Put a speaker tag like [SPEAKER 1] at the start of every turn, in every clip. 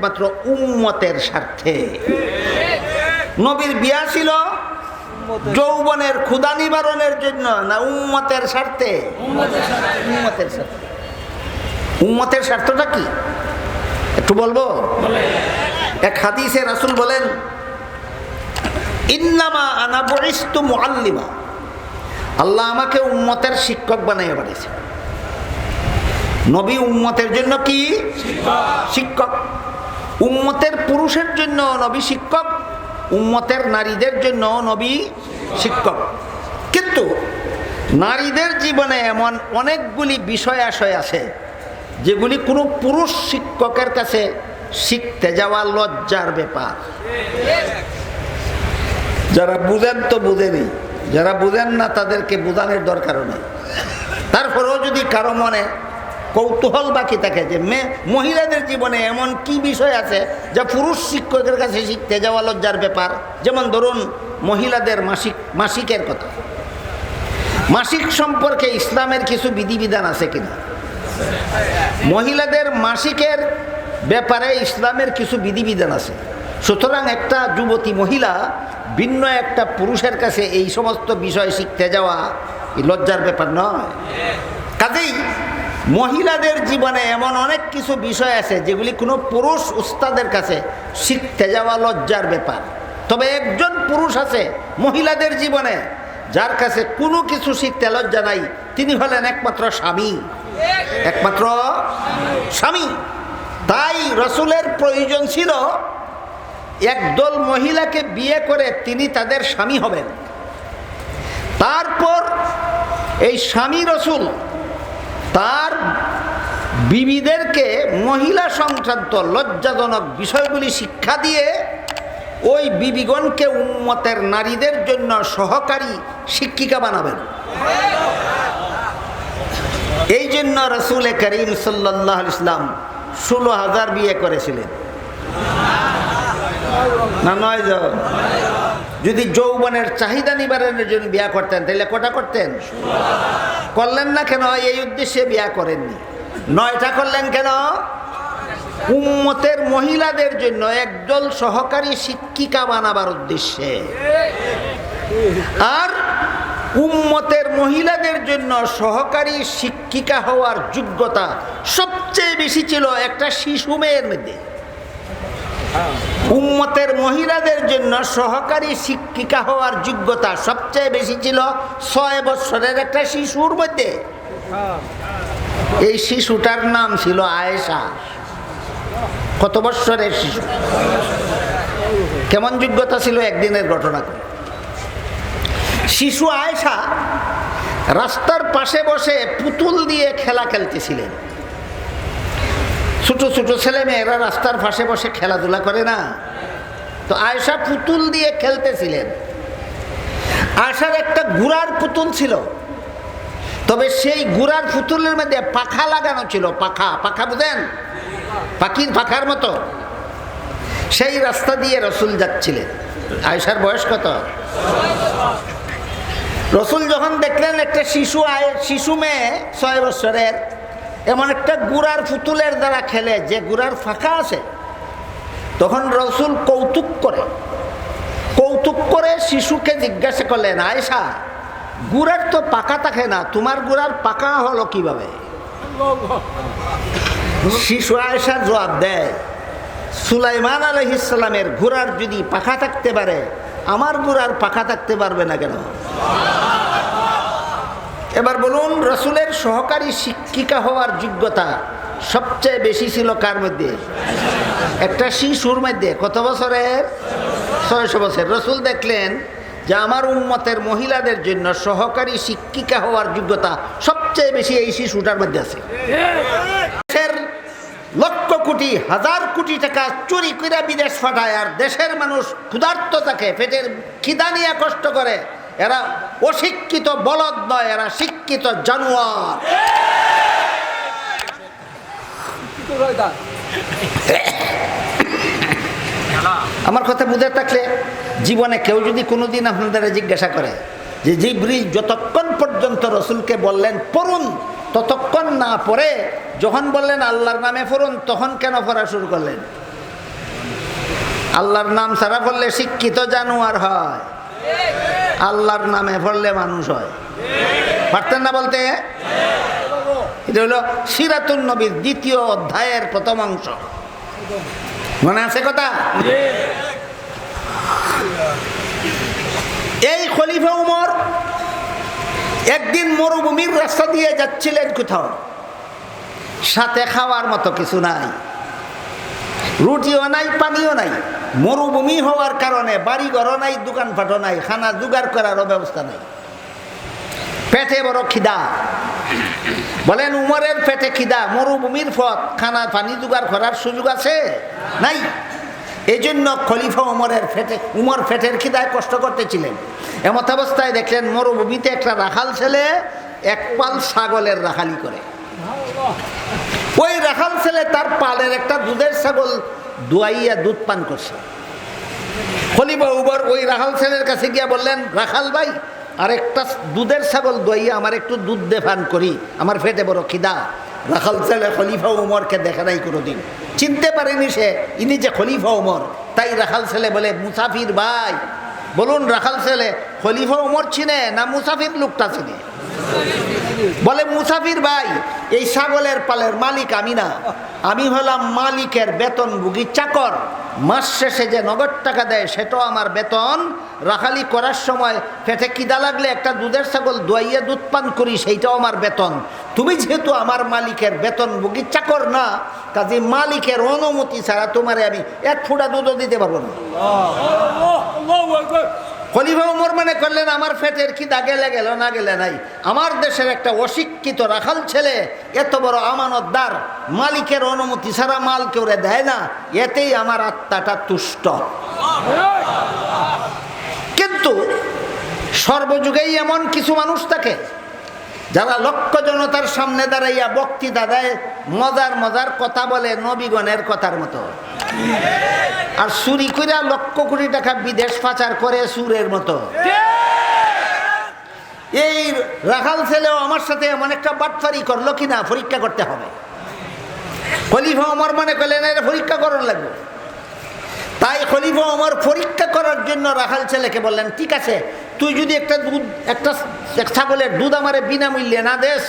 [SPEAKER 1] একমাত্র উম্মতের স্বার্থে। নবীর বিয়া ছিল যৌবনের ক্ষুদা নিবারণের জন্য, না উম্মতের স্বার্থে? উম্মতের স্বার্থে। উম্মতের স্বার্থটা কি? একটু বলব? এক হাদিসে রাসূল বলেন, ইন্নামা আনা বরিস্তু মুআল্লিমা। আল্লাহ আমাকে উম্মতের শিক্ষক বানাইয়া পাঠিয়েছে নবী উম্মতের জন্য কি? শিক্ষক। উম্মতের পুরুষের জন্য নবী শিক্ষক, উম্মতের নারীদের জন্য নবী শিক্ষক। কিন্তু নারীদের জীবনে এমন অনেকগুলি বিষয় আশয় আছে, যেগুলি কোনো পুরুষ শিক্ষকের কাছে শিখতে যাওয়া লজ্জার ব্যাপার। যারা বুঝেন তো বুঝেনি, যারা বুঝেন না তাদেরকে বোঝানোর দরকারও নেই। তারপরেও যদি কারও মনে কৌতূহল বাকি থাকে যে মেয়ে মহিলাদের জীবনে এমন কি বিষয় আছে যা পুরুষ শিক্ষকের কাছে শিখতে যাওয়া লজ্জার ব্যাপার? যেমন ধরুন, মহিলাদের মাসিক মাসিকের কথা। মাসিক সম্পর্কে ইসলামের কিছু বিধিবিধান আছে কিনা? মহিলাদের মাসিকের ব্যাপারে ইসলামের কিছু বিধিবিধান আছে। সুতরাং একটা যুবতী মহিলা ভিন্ন একটা পুরুষের কাছে এই সমস্ত বিষয় শিখতে যাওয়া লজ্জার ব্যাপার নয়। কাজেই মহিলাদের জীবনে এমন অনেক কিছু বিষয় আছে যেগুলি কোনো পুরুষ উস্তাদের কাছে শিখতে যাওয়া লজ্জার ব্যাপার। তবে একজন পুরুষ আছে মহিলাদের জীবনে যার কাছে কোনো কিছু শিখতে লজ্জা নাই, তিনি হলেন একমাত্র স্বামী। একমাত্র স্বামী। তাই রসুলের প্রয়োজন ছিল একদল মহিলাকে বিয়ে করে তিনি তাদের স্বামী হবেন। তারপর এই স্বামী রসুল তার বিবিদেরকে মহিলা সংক্রান্ত লজ্জাজনক বিষয়গুলি শিক্ষা দিয়ে ওই বিবিগণকে উন্মতের নারীদের জন্য সহকারী শিক্ষিকা বানাবেন। এই জন্য রসুল করিম সাল্লাহ ইসলাম ষোলো হাজার বিয়ে করেছিলেন। না নয় যদি যৌবনের চাহিদা নিবারণের জন্য বিয়া করতেন, তাহলে কটা করতেন? করলেন না কেন? এই উদ্দেশ্যে বিয়া করেননি। নয়টা করলেন কেন? উম্মতের মহিলাদের জন্য একদল সহকারী শিক্ষিকা বানাবার উদ্দেশ্যে। আর উম্মতের মহিলাদের জন্য সহকারী শিক্ষিকা হওয়ার যোগ্যতা সবচেয়ে বেশি ছিল একটা শিশু মেয়ের মধ্যে। উম্মতের মহিলাদের জন্য সহকারী শিক্ষিকা হওয়ার যোগ্যতা সবচেয়ে বেশি ছিল ছয় বছরের একটা শিশুর মধ্যে। এই শিশুটার নাম ছিল আয়েশা। কত বৎসরের শিশু? কেমন যোগ্যতা ছিল একদিনের ঘটনা? শিশু আয়েশা রাস্তার পাশে বসে পুতুল দিয়ে খেলা খেলতেছিলেন। ছোট ছোট ছেলে মেয়েরা রাস্তার পাশে বসে খেলাধুলা করে না। তো আয়সা পুতুল দিয়ে খেলতেছিলেন। আয়সার একটা গুড়ার পুতুল ছিল। তবে সেই গুড়ার পুতুলের মধ্যে পাখা লাগানো ছিল, পাখা। পাখা বুঝেন? পাখির পাখার মতো। সেই রাস্তা দিয়ে রসুল যাচ্ছিলেন। আয়সার বয়স কত? রসুল যখন দেখলেন একটা শিশু আয় শিশু মেয়ে, ছয় বছরের এমন একটা গুড়ার পুতুলের দ্বারা খেলে, যে গুড়ার ফাঁকা আছে। তখন রসুল কৌতুক করে। কৌতুক করে শিশুকে জিজ্ঞাসা করলেন আয়সা গুড়ার তো পাকা থাকে না, তোমার গুড়ার পাকা হলো কীভাবে? শিশু আয়সা জবাব দেয়, সুলাইমান আলহিসামের ঘোড়ার যদি পাখা থাকতে পারে, আমার ঘোড়ার পাখা থাকতে পারবে না কেন? এবার বলুন, রসুলের সহকারী শিক্ষিকা হওয়ার যোগ্যতা সবচেয়ে বেশি ছিল কার মধ্যে? একটা শিশুর মধ্যে। কত বছরের? ছয়শো বছর। রসুল দেখলেন যে আমার উন্মতের মহিলাদের জন্য সহকারী শিক্ষিকা হওয়ার যোগ্যতা সবচেয়ে বেশি এই শিশুটার মধ্যে আছে। লক্ষ কোটি, হাজার কোটি টাকা চুরি করে বিদেশ পাঠায় আর দেশের মানুষ ক্ষুধার্ত থাকে, পেটের খিদা নিয়ে কষ্ট করে। এরা অশিক্ষিত বলদ নয়, এরা শিক্ষিত জানোয়ার। আমার কথা বুঝে থাকলে জীবনে কেউ যদি কোনোদিন আপনাদের জিজ্ঞাসা করে যে জিব্রিল, যতক্ষণ পর্যন্ত রসুলকে বললেন পড়ুন, ততক্ষণ না পড়ে, যখন বললেন আল্লাহর নামে পড়ুন, তখন কেন পড়া শুরু করলেন? আল্লাহর নাম ছাড়া পড়লে শিক্ষিত জানোয়ার হয়। আল্লাহর নামে পড়লে মানুষ হয়। পারতেন না বলতে? এটা হলো সিরাতুন নবীর দ্বিতীয় অধ্যায়ের প্রথম অংশ। মনে আছে কথা? এই খলিফা উমর একদিন মরুভূমির রাস্তা দিয়ে যাচ্ছিলেন কোথাও। সাথে খাওয়ার মতো কিছু নাই। রুটিও নাই, পানিও নাই। মরুভূমি হওয়ার কারণে বাড়ি ঘরও নাই দোকানপাটও নাই, খানা জোগাড় করারও ব্যবস্থা নাই। পেটে বড় খিদা। বলেন উমরের পেটে খিদা মরুভূমির পথ খানা পানি জোগাড় করার সুযোগ আছে? নাই। এই জন্য খলিফা উমরের ফেটে উমর ফেটের খিদায় কষ্ট করতেছিলেন এমত অবস্থায় দেখলেন মরুভূমিতে একটা রাখাল ছেলে, এক পাল ছাগলের রাখালি করে ওই রাখাল ছেলে তার পালের একটা দুধের ছাগল দুয়াইয়া দুধ পান করছে। খলিফা ওই রাখাল ছেলের কাছে গিয়া বললেন, রাখাল ভাই আর একটা দুধের ছাগল দইয়া আমার একটু দুধ দে পান করি, আমার ফেটে বড় খিদা। রাখাল ছেলে খলিফা উমরকে দেখে নাই কোনোদিন। চিনতে পারেনি সে, ইনি যে খলিফা উমর, তাই রাখাল ছেলে বলে, মুসাফির ভাই, বলুন রাখাল ছেলে, খলিফা উমর চিনে না মুসাফির লোকটা চিনে? বলে, মুসাফির ভাই, এই ছাগলের পালের মালিক আমি না। আমি হলাম মালিকের বেতন বেতনভোগী চাকর। মাস শেষে যে নগদ টাকা দেয়, সেটাও আমার বেতন। রাখালি করার সময় পেটে কিদা লাগলে একটা দুধের ছাগল দোয়াইয়া দুধ পান করি, সেইটাও আমার বেতন। তুমি যেহেতু আমার মালিকের বেতনভোগী চাকর না, কাজে মালিকের অনুমতি ছাড়া তোমারে আমি এক ফুটা দুধও দিতে পারব না। খলিফা উমর মনে করলেন, আমার ফেটের কি গেলে গেল, না গেলে নাই। আমার দেশের একটা অশিক্ষিত রাখাল ছেলে, এত বড় আমানতদার, মালিকের অনুমতি ছাড়া মাল কেউ দেয় না, এতেই আমার আত্মাটা তুষ্ট। কিন্তু সর্বযুগেই এমন কিছু মানুষ থাকে, যারা লক্ষ জনতার সামনে দাঁড়াইয়া বক্তৃতা দেয়, মজার মজার কথা বলে নবীগণের কথার মতো। আর চুরি কইরা লক্ষ কোটি টাকা বিদেশ পাচার করে সুরের মতো। এই রাখাল ছেলেও আমার সাথে এমন একটা বাটফারি করল কিনা পরীক্ষা করতে হবে। খলিফা আমার মনে করলেন এটা পরীক্ষা করার লাগবে। তাই খলিফা আমার পরীক্ষা করার জন্য রাখাল ছেলেকে বললেন, ঠিক আছে, তুই যদি একটা দুধ, একটা এক ছাগলের দুধ আমারে বিনামূল্যে না দেস,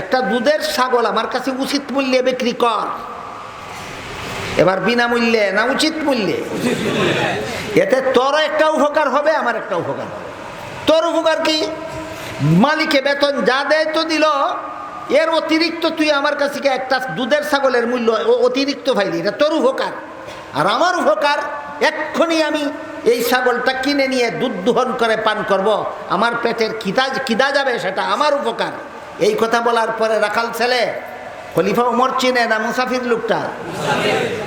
[SPEAKER 1] একটা দুধের ছাগল আমার কাছে উচিত মূল্যে বিক্রি কর। এবার বিনামূল্যে, না উচিত মূল্যে? এতে তোর একটা উপকার হবে, আমার একটা উপকার হবে। তোর উপকার কি? মালিকে বেতন যা দেয় তো দিল, এর অতিরিক্ত তুই আমার কাছে কি একটা দুধের ছাগলের মূল্য অতিরিক্ত পাইলি, এটা তোর উপকার। আর আমার উপকার, এক্ষুনি আমি এই ছাগলটা কিনে নিয়ে দুধ দোহন করে পান করব, আমার পেটের খিদা কিদা যাবে, সেটা আমার উপকার। এই কথা বলার পরে রাখাল ছেলে খলিফা উমর চিনে না মুসাফির লোকটা।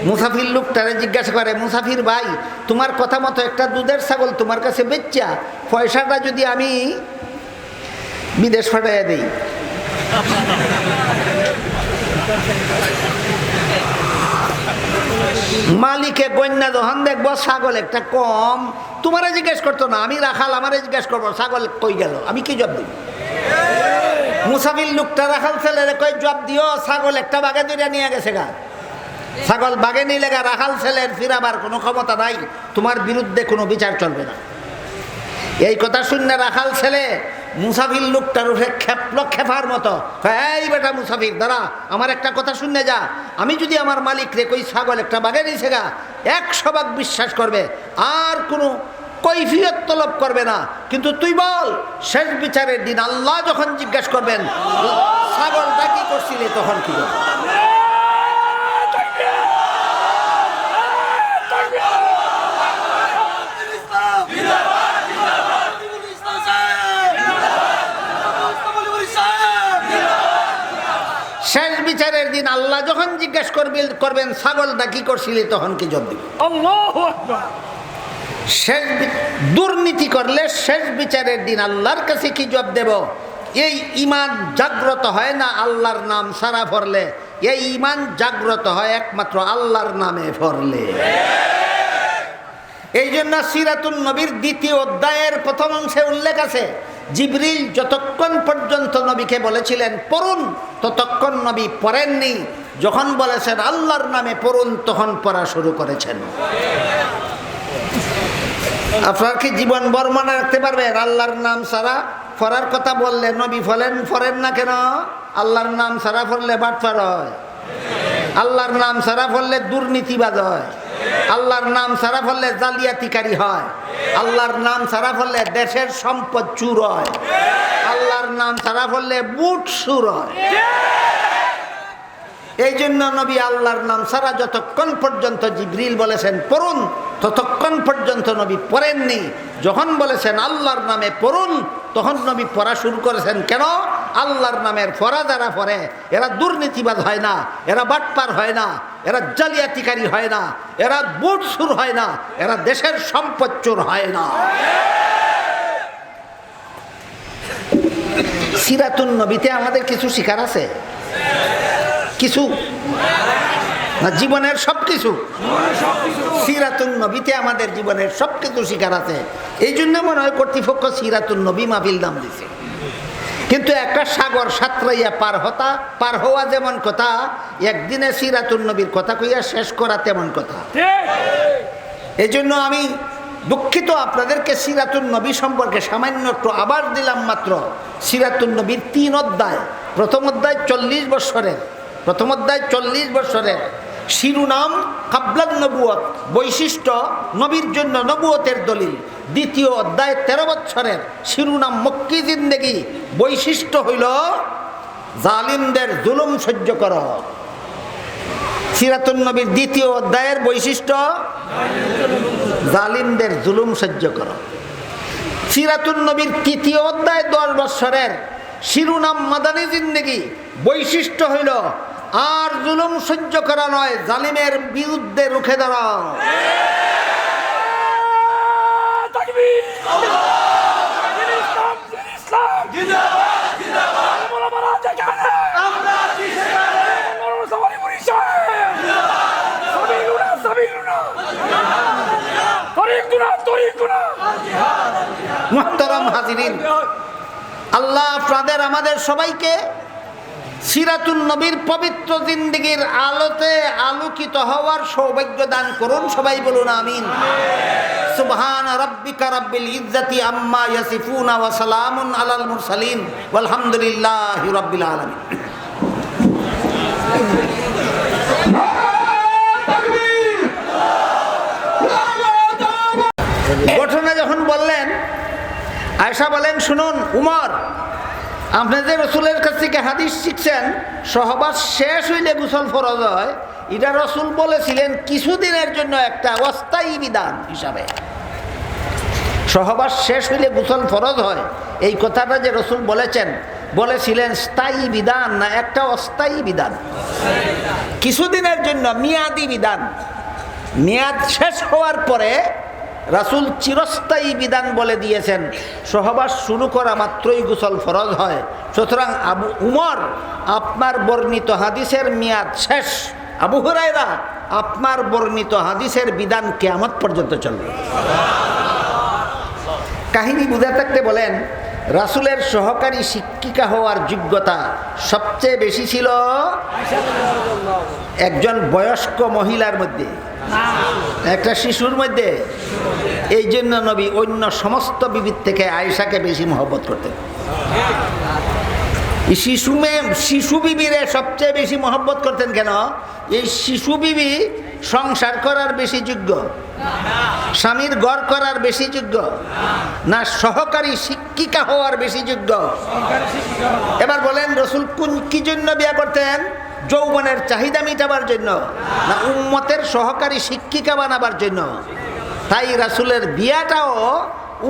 [SPEAKER 1] মুসাফির লোকটারে জিজ্ঞাসা করে, মুসাফির ভাই, তোমার কথা মতো একটা দুধের ছাগল তোমার কাছে বেচ্চা পয়সাটা যদি আমি বিদেশ পাঠাইয়া দিই? মালিকে গন্যা যখন দেখব, ছাগল একটা কম। তোমারে জিজ্ঞেস করতো না, আমি রাখাল, আমারে জিজ্ঞেস করব, ছাগল কই গেল? আমি কি জব দিব? মুসাফির লোকটা রাখাল ছেলে কই জব দিও, ছাগল একটা বাগে ধরে নিয়ে গেছে গা। ছাগল বাগে নিলে গা, রাখাল ছেলের ফিরাবার কোনো ক্ষমতা নাই, তোমার বিরুদ্ধে কোনো বিচার চলবে না। এই কথা শুনে রাখাল ছেলে মুসাফির লোকটার উঠে খেপলো খেপার মতো এই বেটা মুসাফির, দাঁড়া, আমার একটা কথা শুনে যা। আমি যদি আমার মালিক রে কই, ছাগল একটা বাগে নিয়েছে গা, একশো ভাগ বিশ্বাস করবে, আর কোনো কৈফিয়ত তলব করবে না। কিন্তু তুই বল, শেষ বিচারের দিন আল্লাহ যখন জিজ্ঞেস করবেন ছাগলটা কি করছিলি তখন কি শেষ বিচারের দিন আল্লাহ যখন জিজ্ঞেস করবেন করবেন ছাগলটা কি করছিলি তখন কি জব দিবে? শেষ দুর্নীতি করলে শেষ বিচারের দিন আল্লাহর কাছে কি জব দেব? এই ইমান জাগ্রত হয় না আল্লাহর নাম সারা ফরলে? এই ইমান জাগ্রত হয় একমাত্র আল্লাহর নামে ফরলে। এই জন্য সিরাতুল নবীর দ্বিতীয় অধ্যায়ের প্রথম অংশে উল্লেখ আছে, জিবরিল যতক্ষণ পর্যন্ত নবীকে বলেছিলেন, পড়ুন ততক্ষণ নবী পড়েননি। যখন বলেছেন, আল্লাহর নামে পড়ুন তখন পড়া শুরু করেছেন। আপনার কি জীবন বর মনে রাখতে পারবেন আল্লাহর নাম সারা ফরার কথা বললে নবী ফলেন, ফরেন না কেন? আল্লাহর নাম সারা ফরলে বাটফার হয়। আল্লাহর নাম সারা ফললে দুর্নীতিবাদ হয়। আল্লাহর নাম সারা ফললে জালিয়াতিকারী হয়। আল্লাহর নাম সারা ফললে দেশের সম্পদ চুর হয়। আল্লাহর নাম সারা ফললে বুট সুর হয়। এই জন্য নবী আল্লাহর নাম সারা যতক্ষণ পর্যন্ত জিব্রিল বলেছেন, পড়ুন। ততক্ষণ পর্যন্ত নবী পড়েননি। যখন বলেছেন, আল্লাহর নামে পড়ুন, তখন নবী পড়া শুরু করেছেন কেন? আল্লাহর নামের ফরা যারা পড়ে, এরা দুর্নীতিবাদ হয় না, এরা বাটপার হয় না, এরা জালিয়াতিকারী হয় না, এরা বুট সুর হয় না, এরা দেশের সম্পদ চোর হয় না। সিরাতুন নবীতে আমাদের কিছু শিকার আছে? কিছু? না, জীবনের সব কিছু সিরাতুন নবীতে আমাদের জীবনের সব কিছু শিকার আছে। এই জন্য মনে হয় কর্তৃপক্ষ সিরাতুন নবী মাহফিল নাম দিছে। কিন্তু একটা সাগর সাঁতরাইয়া পার হতা, পার হওয়া যেমন কথা, একদিনে সিরাতুন নবীর কথা কইয়া শেষ করা তেমন কথা। এই জন্য আমি দুঃখিত আপনাদেরকে সিরাতুন নবী সম্পর্কে সামান্য একটু আবার দিলাম মাত্র। সিরাতুন নবীর তিন অধ্যায়, প্রথম অধ্যায় চল্লিশ বৎসরের, প্রথম অধ্যায় চল্লিশ বৎসরের। শিরুনাম কাবলাদ নবুয়ত বৈশিষ্ট্য নবীর জন্য নবুয়তের দলিল। দ্বিতীয় অধ্যায় তেরো বৎসরের শিরুনাম মক্কি জিন্দেগি, বৈশিষ্ট্য হইল জালিমদের জুলুম সহ্য কর। সিরাতুন নবীর দ্বিতীয় অধ্যায়ের বৈশিষ্ট্য জালিমদের জুলুম সহ্য কর। সিরাতুন নবীর তৃতীয় অধ্যায় দশ বৎসরের শিরুনাম মাদানী জিন্দেগি, বৈশিষ্ট্য হইল আর জুলুম সহ্য করা নয় জালিমের বিরুদ্ধে রুখে দাঁড়াও। মুহতারাম হাজিরিন আল্লাহ আপনাদের আমাদের সবাইকে সিরাতুল নবীর পবিত্র জিন্দিগির আলোতে আলোকিত হওয়ার সৌভাগ্য দান করুন, সবাই বলুন আমিন। সুবহান রাব্বিকা রাব্বিল ইজ্জাতি আম্মা ইয়াসিফুনা ওয়া সালামুন আলাল মুরসালিন, ওয়ালহামদুলিল্লাহি রাব্বিল আলামিন। ঘটনা যখন বললেন আয়সা বলেন, শুনুন, উমর আপনি যে রসুলের কাছ থেকে হাদিস শিখছেন, সহবাস শেষ হইলে গুসল ফরজ হয়, এটা রসুল বলেছিলেন কিছুদিনের জন্য একটা অস্থায়ী বিধান হিসাবে। সহবাস শেষ হইলে গুসল ফরজ হয়। এই কথাটা যে রসুল বলেছেন, বলেছিলেন স্থায়ী বিধান না একটা অস্থায়ী বিধান? কিছুদিনের জন্য মেয়াদি বিধান। মেয়াদ শেষ হওয়ার পরে রাসুল চিরস্থায়ী বিধান বলে দিয়েছেন, সহবাস শুরু করা মাত্রই গোসল ফরজ হয়। সুতরাং আবু উমর, আপনার বর্ণিত হাদিসের মেয়াদ শেষ। আবু হুরাইরা আপনার বর্ণিত হাদিসের বিধান কেয়ামত পর্যন্ত চলবে। কাহিনী বুঝে থাকতে বলেন, রাসুলের সহকারী শিক্ষিকা হওয়ার যোগ্যতা সবচেয়ে বেশি ছিল একজন বয়স্ক মহিলার মধ্যে। একটা শিশুর মধ্যে। এই জন্য নবী অন্য সমস্ত বিবিধ থেকে আয়েশাকে বেশি মহব্বত করতেন। শিশু মেয়ে শিশু বিবিরে সবচেয়ে বেশি মহব্বত করতেন কেন? এই শিশু বিবি সংসার করার বেশি যোগ্য, স্বামীর গড় করার বেশি যোগ্য, না সহকারী শিক্ষিকা হওয়ার বেশি যোগ্য। এবার বলেন, রসুল কোন কি জন্য বিয়ে করতেন? যৌবনের চাহিদা মিটাবার জন্য, না উম্মতের সহকারী শিক্ষিকা বানাবার জন্য? তাই রাসুলের বিয়াটাও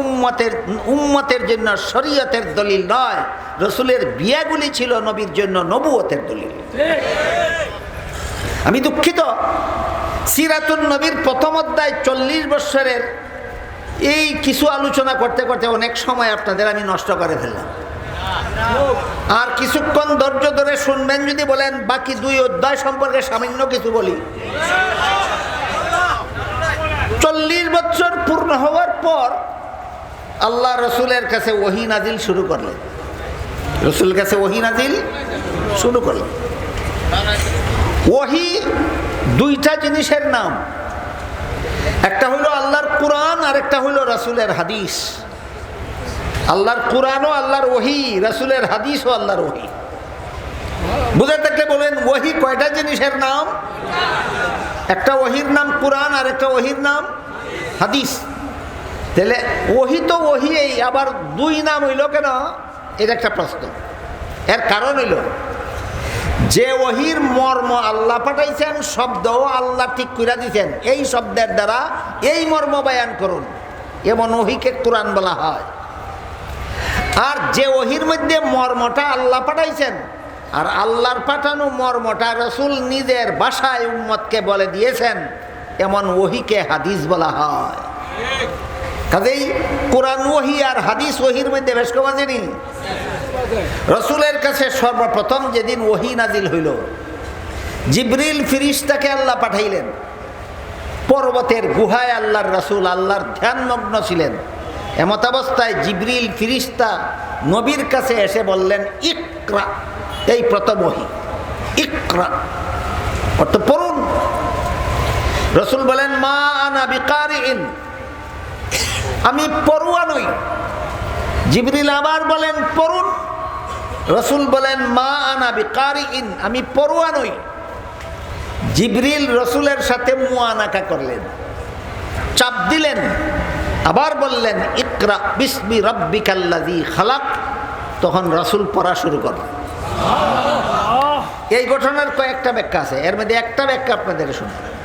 [SPEAKER 1] উম্মতের উম্মতের জন্য শরীয়তের দলিল নয়। রসুলের বিয়াগুলি ছিল নবীর জন্য নবুয়তের দলিল। আমি দুঃখিত। সিরাতুল নবীর প্রথম অধ্যায় চল্লিশ বৎসরের এই কিছু আলোচনা করতে করতে অনেক সময় আপনাদের আমি নষ্ট করে ফেললাম। আর কিছুক্ষণ ধৈর্য ধরে শুনবেন, যদি বলেন বাকি দুই অধ্যায় সম্পর্কে সামান্য কিছু বলি। চল্লিশ বছর পূর্ণ হওয়ার পর আল্লাহ রসুলের কাছে ওহি নাজিল শুরু করলেন। রসুলের কাছে ওহি নাজিল শুরু করলেন। ওহি দুইটা জিনিসের নাম। একটা হলো আল্লাহর কোরআন, আর একটা হইল রাসুলের হাদিস। আল্লাহর কোরআনও আল্লাহর ওহি, রাসুলের হাদিসও আল্লাহর ওহি। বুঝে থাকলে বলেন, ওহি কয়টা জিনিসের নাম? একটা ওহির নাম কোরআন, আর একটা ওহির নাম হাদিস। তাহলে ওহি তো ওহি এই আবার দুই নাম হইল কেন? এটা একটা প্রশ্ন। এর কারণ হইল, যে ওহির মর্ম আল্লাহ পাঠাইছেন, শব্দও আল্লাহ ঠিক করে দিয়েছেন এই শব্দের দ্বারা এই মর্ম বায়ান করুন। এমন ওহিকে কোরআন বলা হয়। আর যে ওহির মধ্যে মর্মটা আল্লাহ পাঠাইছেন, আর আল্লাহর পাঠানো মর্মটা রসুল নিজের বাসায় উম্মতকে বলে দিয়েছেন এমন ওহিকে হাদিস বলা হয়। কাজেই কোরআন ওহি আর হাদিস ওহির মধ্যে বেশ কমা জানি রসুলের কাছে সর্বপ্রথম যেদিন ওহি নাজিল হইল, জিবরিল ফিরিস্তাকে আল্লাহ পাঠাইলেন। পর্বতের গুহায় আল্লাহর রসুল আল্লাহর ধ্যানমগ্ন ছিলেন। এমত অবস্থায় জিবরিল ফিরিস্তা নবীর কাছে এসে বললেন, ইকরা এই প্রথম ওহি। ইকরা। রসুল বলেন, মা আনা বিকারিন। আমি পড়ুয়া নই। জিবরিল আবার বলেন পড়ুন রসুল বলেন, মা আনা বিকারিন, আমি পড়ুয়া নই। জিবরিল রসুলের সাথে মুয়ানাকা করলেন। চাপ দিলেন। আবার বললেন, ইকরা বিসমি রব্বিকাল্লাজি খালাক। তখন রসুল পড়া শুরু করলেন। এই ঘটনার কয়েকটা ব্যাখ্যা আছে। এর মধ্যে একটা ব্যাখ্যা আপনাদের শুনুন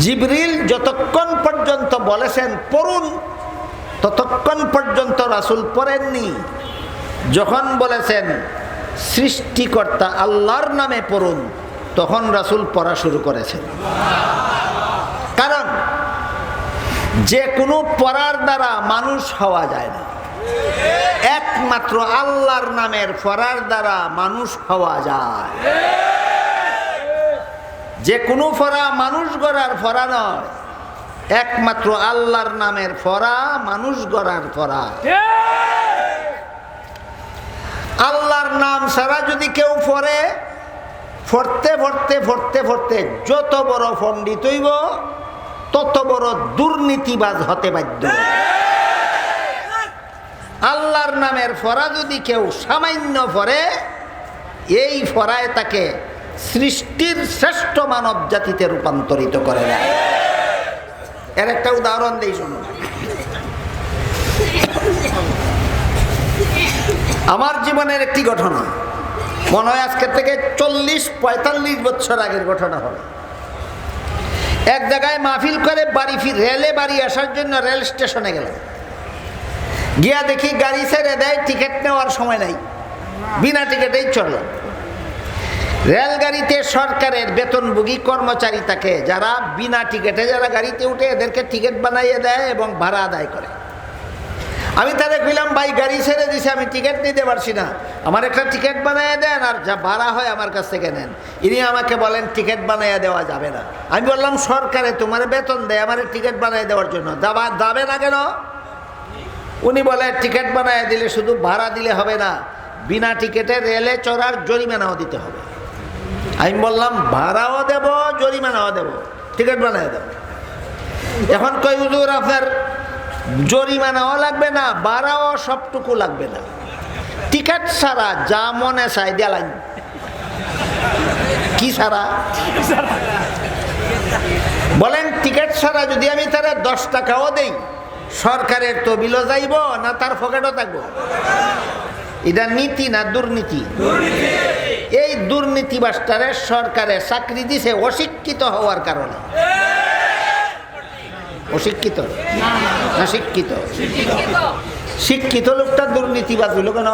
[SPEAKER 1] জিবরিল যতক্ষণ পর্যন্ত বলেছেন পড়ুন, ততক্ষণ পর্যন্ত রাসুল পড়েননি। যখন বলেছেন, সৃষ্টিকর্তা আল্লাহর নামে পড়ুন, তখন রাসুল পড়া শুরু করেছেন। কারণ, যে কোনো পড়ার দ্বারা মানুষ হওয়া যায় না। একমাত্র আল্লাহর নামের পড়ার দ্বারা মানুষ হওয়া যায়। যে কোনো ফরা মানুষ গড়ার ফরা নয়। একমাত্র আল্লাহর নামের ফরা মানুষ গড়ার ফরা। আল্লাহর নাম ছাড়া যদি কেউ ফরে, ফরতে ফরতে ফরতে ফরতে যত বড় পণ্ডিত হইব, তত বড় দুর্নীতিবাজ হতে বাধ্য। আল্লাহর নামের ফরা যদি কেউ সামান্য ফরে, এই ফরায় তাকে সৃষ্টির শ্রেষ্ঠ মানব জাতিতে রূপান্তরিত করে দেয়। এর একটা উদাহরণ দিই শুনুন। আমার জীবনের একটি ঘটনা। মনে হয় আজকের থেকে চল্লিশ, পঁয়তাল্লিশ বছর আগের ঘটনা হবে। এক জায়গায় মাহফিল করে বাড়ি ফির, রেলে বাড়ি আসার জন্য রেল স্টেশনে গেলাম। গিয়া দেখি গাড়ি ছেড়ে দেয়, টিকিট নেওয়ার সময় নাই। বিনা টিকিটেই চললাম রেলগাড়িতে সরকারের বেতনভোগী কর্মচারী থাকে, যারা বিনা টিকিটে যারা গাড়িতে উঠে এদেরকে টিকিট বানাইয়ে দেয় এবং ভাড়া আদায় করে। আমি তাদের কইলাম, ভাই, গাড়ি ছেড়ে দিছে, আমি টিকিট নিতে পারছি না। আমার একটা টিকিট বানাইয়ে দেন আর যা ভাড়া হয় আমার কাছ থেকে নেন। ইনি আমাকে বলেন, টিকিট বানাইয়া দেওয়া যাবে না। আমি বললাম, সরকারে তোমার বেতন দেয় আমার টিকিট বানাই দেওয়ার জন্য। দাবা যাবে না কেন? উনি বলে, টিকিট বানায় দিলে শুধু ভাড়া দিলে হবে না, বিনা টিকিটে রেলে চড়ার জরিমানাও দিতে হবে। আমি বললাম, ভাড়াও দেব, জরিমানাও দেব। টিকিট বানায় দেব এখন কই হুজুর, আপনার জরিমানাও লাগবে না, ভাড়াও সবটুকু লাগবে না। টিকিট ছাড়া যা মনে চাই দেলাইন কি ছাড়া? বলেন, টিকিট ছাড়া যদি আমি তারা দশ টাকাও দেই, সরকারের তবিলও যাইব না তার পকেটও থাকব। এটা নীতি না দুর্নীতি? দুর্নীতি সরকারে চাকরি দিছে অশিক্ষিত হওয়ার কারণে। অশিক্ষিত? না, শিক্ষিত। শিক্ষিত লোকটা দুর্নীতিবাদ হইল কেন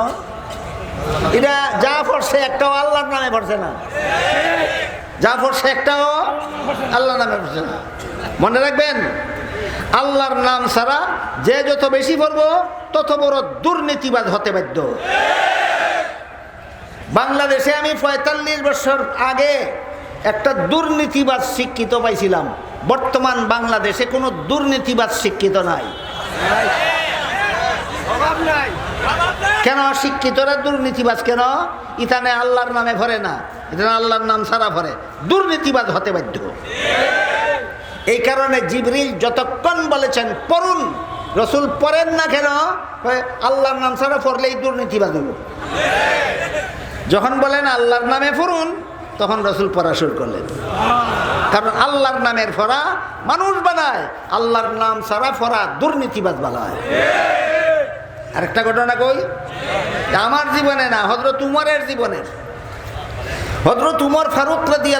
[SPEAKER 1] এটা যা পড়ছে একটাও আল্লাহর নামে পড়ছে না। যা পড়ছে একটাও আল্লাহর নামে পড়ছে না। মনে রাখবেন, আল্লাহর নাম ছাড়া যে যত বেশি পড়ব, তত বড় দুর্নীতিবাদ হতে বাধ্য। বাংলাদেশে আমি পঁয়তাল্লিশ বছর আগে একটা দুর্নীতিবাদ শিক্ষিত পাইছিলাম। বর্তমান বাংলাদেশে কোনো দুর্নীতিবাদ শিক্ষিত নাই। কেন শিক্ষিতরা দুর্নীতিবাজ কেন? ইতানে আল্লাহর নামে ভরে না। এটা আল্লাহর নাম ছাড়া ভরে। দুর্নীতিবাদ হতে বাধ্য। এই কারণে জিবরিল যতক্ষণ বলেছেন, পড়ুন। রসুল পড়েন না কেন? আল্লাহর নাম ছাড়া পড়লেই দুর্নীতিবাদ হইব। যখন বলেন আল্লাহর নামে পড়ুন, তখন রসুল পড়া শুরু করলেন। কারণ আল্লাহর নামের ফরা মানুষ বানায়, আল্লাহর নাম সারা ফরা দুর্নীতিবাদ বানায়। আরেকটা ঘটনা কই? আমার জীবনে না হজরত উমরের জীবনের হজরত উমর ফারুক রাদি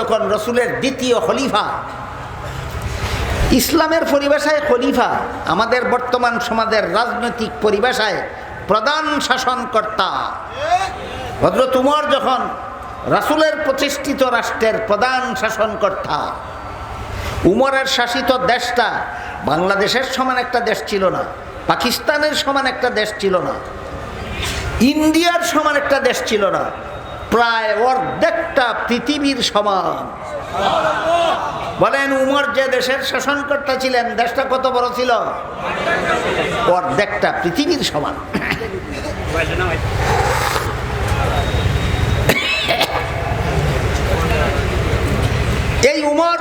[SPEAKER 1] যখন রসুলের দ্বিতীয় খলিফা, ইসলামের পরিভাষায় খলিফা, আমাদের বর্তমান সমাজের রাজনৈতিক পরিভাষায় প্রধান শাসনকর্তা হজরত উমর যখন রাসুলের প্রতিষ্ঠিত রাষ্ট্রের প্রধান শাসনকর্তা, উমরের শাসিত দেশটা বাংলাদেশের সমান একটা দেশ ছিল না, পাকিস্তানের সমান একটা দেশ ছিল না, ইন্ডিয়ার সমান একটা দেশ ছিল না, প্রায় অর্ধেকটা পৃথিবীর সমান। বলেন, উমর যে দেশের শাসনকর্তা ছিলেন, দেশটা কত বড় ছিল? অর্ধেকটা পৃথিবীর সমান এই উমর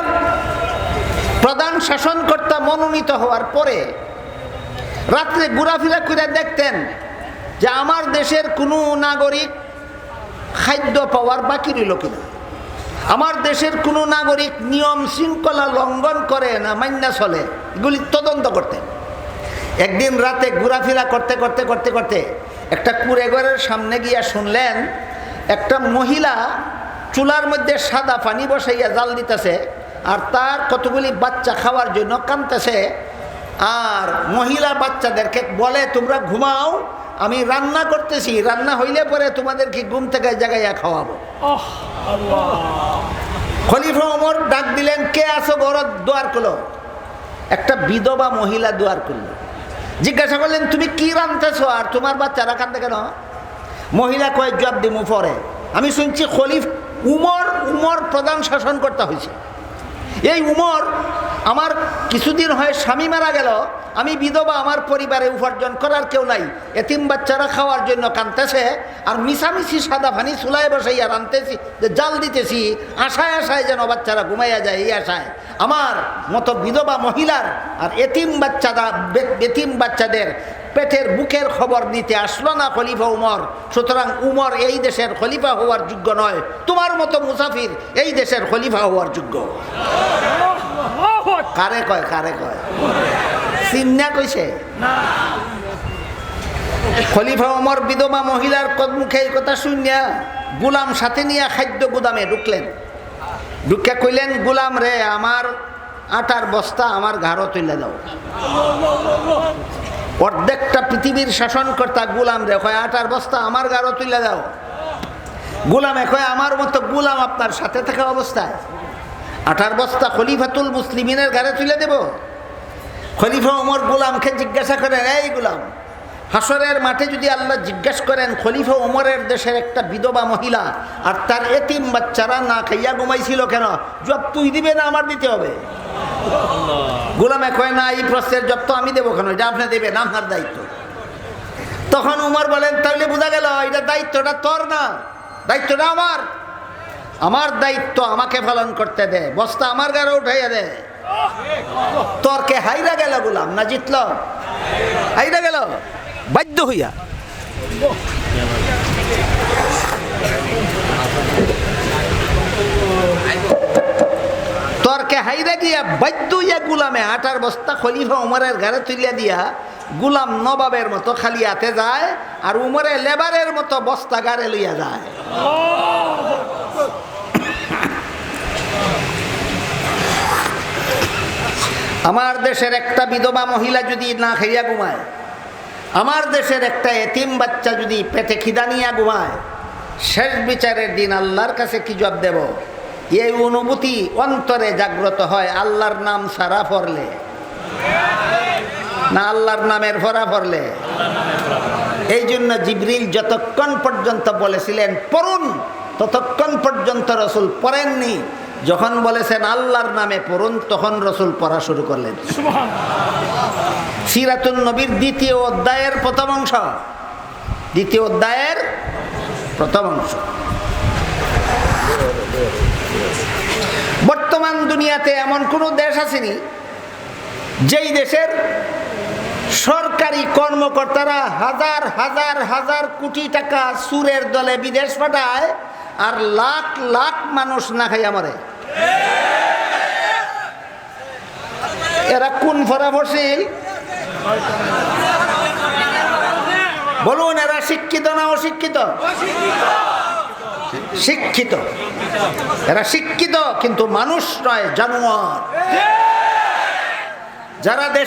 [SPEAKER 1] প্রধান শাসনকর্তা মনোনীত হওয়ার পরে রাত্রে ঘোরাফেরা করে দেখতেন যে আমার দেশের কোনো নাগরিক খাদ্য পাওয়ার বাকি রইল কিনা। আমার দেশের কোনো নাগরিক নিয়ম শৃঙ্খলা লঙ্ঘন করে না মান্যা চলে। এগুলি তদন্ত করতেন। একদিন রাতে ঘোরাফেরা করতে করতে করতে করতে একটা কুড়েঘরের সামনে গিয়া শুনলেন, একটা মহিলা চুলার মধ্যে সাদা পানি বসাইয়া জাল দিতেছে। আর তার কতগুলি বাচ্চা খাওয়ার জন্য কানতেছে আর মহিলা বাচ্চাদেরকে বলে তোমরা ঘুমাও আমি রান্না করতেছি। রান্না হইলে পরে তোমাদেরকে ঘুম থেকে জায়গায় খাওয়াবো। খলিফা ওমর ডাক দিলেন কে আসো ঘর দোয়ার করল একটা বিধবা মহিলা দোয়ার করল জিজ্ঞাসা করলেন তুমি কি রাঁধতেছো? আর তোমার বাচ্চারা কান্দে কেন? মহিলা কয়ে জবাব দিমু পরে। আমি শুনছি খলিফ উমর উমর প্রধান শাসন করতে হয়েছে এই উমর, আমার কিছুদিন হয় স্বামী মারা গেল, আমি বিধবা আমার পরিবারে উপার্জন করার কেউ নাই। এতিম বাচ্চারা খাওয়ার জন্য কানতেছে আর মিশামিশি সাদা ফানি চুলায় বসাইয়া রানতেছি যে জাল দিতেছি, আশায় আশায় যেন বাচ্চারা ঘুমাইয়া যায় এই আশায়। আমার মতো বিধবা মহিলার আর এতিম বাচ্চারা, এতিম বাচ্চাদের পেটের বুকের খবর নিতে আসলো না খলিফা উমর। সুতরাং উমর এই দেশের খলিফা হওয়ার যোগ্য নয়। তোমার মতো মুসাফির এই দেশের খলিফা হওয়ার যোগ্য। কারে কয় কারে কয়? চিন্না কইছে? খলিফা ওমর বিধবা মহিলার মুখে এই কথা শুনিয়া গুলাম সাথে নিয়ে খাদ্য গুদামে ঢুকলেন। ঢুকে কইলেন, গুলাম রে, আমার আটার বস্তা আমার ঘাড়ো তুলে দাও। অর্ধেকটা পৃথিবীর শাসনকর্তা গুলাম রে, কয় আটার বস্তা আমার গাঢ় তুলে দাও। গুলামে কয় আমার মতো গুলাম আপনার সাথে থাকা অবস্থায়। আটার বস্তা খলিফাতুল মুসলিমিনের ঘরে তুলে দেব। খলিফা ওমর গুলামকে জিজ্ঞাসা করেন, এই গুলাম, হাসরের মাঠে যদি আল্লাহ জিজ্ঞেস করেন, খলিফা ওমরের দেশের একটা বিধবা মহিলা আর তার এতিম বাচ্চারা না খাইয়া ঘুমাইছিল কেন? জব তুই দিবে না, আমার দিতে হবে। গোলামে কয় না, এই প্রশ্নের জব আমি দেবো কেন? এটা আপনি দেবেন, আপনার দায়িত্ব। তখন উমর বলেন, তাহলে বোঝা গেল, এটা দায়িত্বটা তোর না, দায়িত্বটা আমার। আমার দায়িত্ব আমাকে পালন করতে দে, বস্তা আমার গাড়ে উঠাইয়া দে। তোরকে হাইরা গেল গোলাম, না জিতল? হাইরা গেল, বাধ্য হইয়া। তর্কে হাইরা গিয়া বাধ্য ইয়া গুলামে আটার বস্তা খলিফা উমরের ঘরে তুলিয়া দিয়া গুলাম নবাবের মতো খালি হাতে যায় আর উমরে লেবারের মতো বস্তা গাড়ে লইয়া যায়। আমার দেশের একটা বিধবা মহিলা যদি না খাইয়া ঘুমায়, আমার দেশের একটা এতিম বাচ্চা যদি পেটে খিদা নিয়ে ঘুমায়, শেষ বিচারের দিন আল্লাহর কাছে কি জবাব দেব? এই অনুভূতি অন্তরে জাগ্রত হয়, আল্লাহর নাম সারা পড়লে না আল্লাহর নামের ভরা পড়লে এই জন্য জিবরিল যতক্ষণ পর্যন্ত বলেছিলেন, পড়ুন, ততক্ষণ পর্যন্ত রসুল পড়েননি। যখন বলেছেন, আল্লাহর নামে পড়ুন, তখন রসুল পড়া শুরু করলেন। সিরাতুল নবীর দ্বিতীয় অধ্যায়ের প্রথম অংশ। দ্বিতীয় অধ্যায়ের প্রথম অংশ। দুনিয়াতে এমন কোনো দেশ আসেনি, যেই দেশের সরকারি কর্মকর্তারা হাজার হাজার হাজার কোটি টাকা সুরের দলে বিদেশ পাঠায় আর লাখ লাখ মানুষ না খাই আমারে এরা কোন ফরা বসিল বলুন, এরা শিক্ষিত না অশিক্ষিত? শিক্ষিত। এরা শিক্ষিত কিন্তু মানুষ নয় জানোয়ার। যারা দেশ